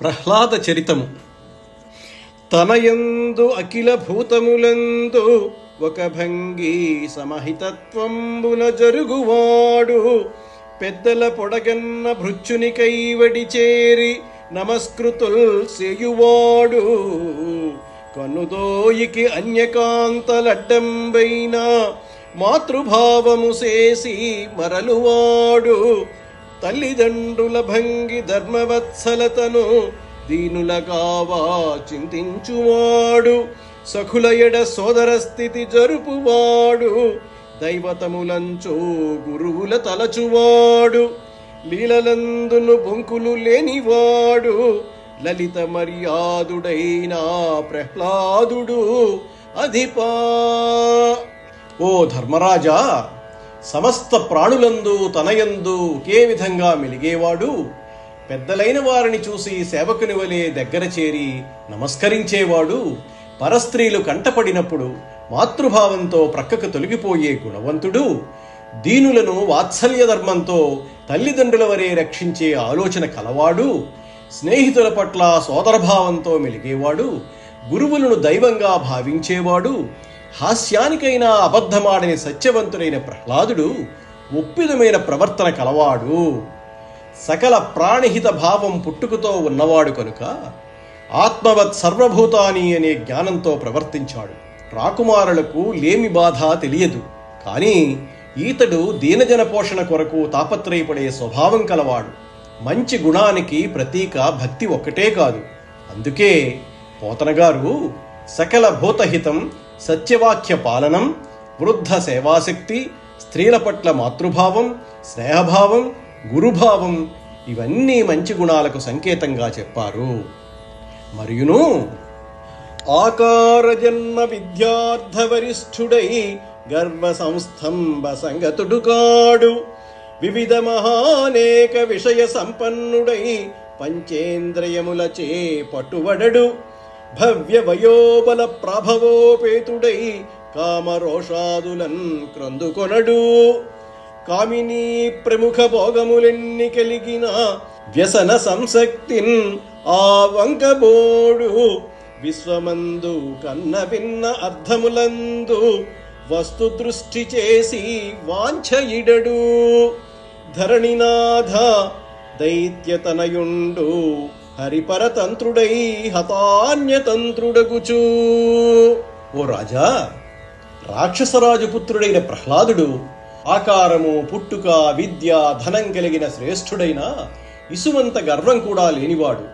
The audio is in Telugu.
ప్రహ్లాద చరితము. తనయందు అఖిల భూతములందు ఒక భంగి సమహితత్వంబున జరుగువాడు. పెద్దల పొడగన్న భృచ్చుని కైవడి చేరి నమస్కృతుల్ సేయువాడు కనుదోయికి అన్యకాంతలడ్డంబైన మాతృభావము చేసి మరలువాడు. తల్లిదండ్రుల భంగి ధర్మవత్సలతను దీనుల కావా చింతించువాడు. సఖుల ఎడ సోదర స్థితి జరుపువాడు. దైవతములంచో గురువుల తలచువాడు. లీలలందును బొంకులు లేనివాడు. లలిత మర్యాదుడైన ప్రహ్లాదుడు. అధిపా ఓ ధర్మరాజా! సమస్త ప్రాణులందు తనయందు ఒకే విధంగా మెలిగేవాడు. పెద్దలైన వారిని చూసి సేవకుని వలె దగ్గర చేరి నమస్కరించేవాడు. పరస్త్రీలు కంటపడినప్పుడు మాతృభావంతో ప్రక్కకు తొలగిపోయే గుణవంతుడు. దీనులను వాత్సల్య ధర్మంతో తల్లిదండ్రుల వరే రక్షించే ఆలోచన కలవాడు. స్నేహితుల పట్ల సోదరభావంతో మెలిగేవాడు. గురువులను దైవంగా భావించేవాడు. హాస్యానికైనా అబద్ధమాడని సత్యవంతుడైన ప్రహ్లాదుడు ఒప్పిదమైన ప్రవర్తన కలవాడు. సకల ప్రాణిహిత భావం పుట్టుకతో ఉన్నవాడు కనుక ఆత్మవత్ సర్వభూతాని అనే జ్ఞానంతో ప్రవర్తించాడు. రాకుమారులకు లేమి బాధ తెలియదు. కానీ ఈతడు దీనజన పోషణ కొరకు తాపత్రయపడే స్వభావం కలవాడు. మంచి గుణానికి ప్రతీక భక్తి ఒక్కటే కాదు. అందుకే పోతనగారు సకల భూతహితం సత్యవాక్య పాలనం వృద్ధ సేవాశక్తి స్త్రీల పట్ల మాతృభావం స్నేహభావం గురుభావం ఇవన్నీ మంచి గుణాలకు సంకేతంగా చెప్పారు. మరియును ఆకార జన్మ విద్యార్థ వరిష్ఠుడై గర్వ సంస్థంభ సంగతుడు కాడు వివిధ మహానేక విషయ సంపన్నుడై పంచేంద్రియములచే పట్టువడడు భవ్య వయోబల ప్రభవోపేతుడై కామరోషాదులన్ క్రందుకొనడు. కామినీ ప్రముఖ భోగములెన్ని కలిగిన వ్యసన సంసక్తిన్ ఆ వంకబోడు విశ్వమందు కన్న భిన్న అర్థములందు వస్తు దృష్టి చేసి వాంఛయిడడు. ధరణినాథ దైత్యతనయుండు హరిపరతంత్రుడై హతాన్యతంత్రుడగుచూ. ఓ రాజా రాక్షసరాజు పుత్రుడైన ప్రహ్లాదుడు ఆకారము పుట్టుక విద్య ధనం కలిగిన శ్రేష్ఠుడైన ఇసుమంత గర్వం కూడా లేనివాడు.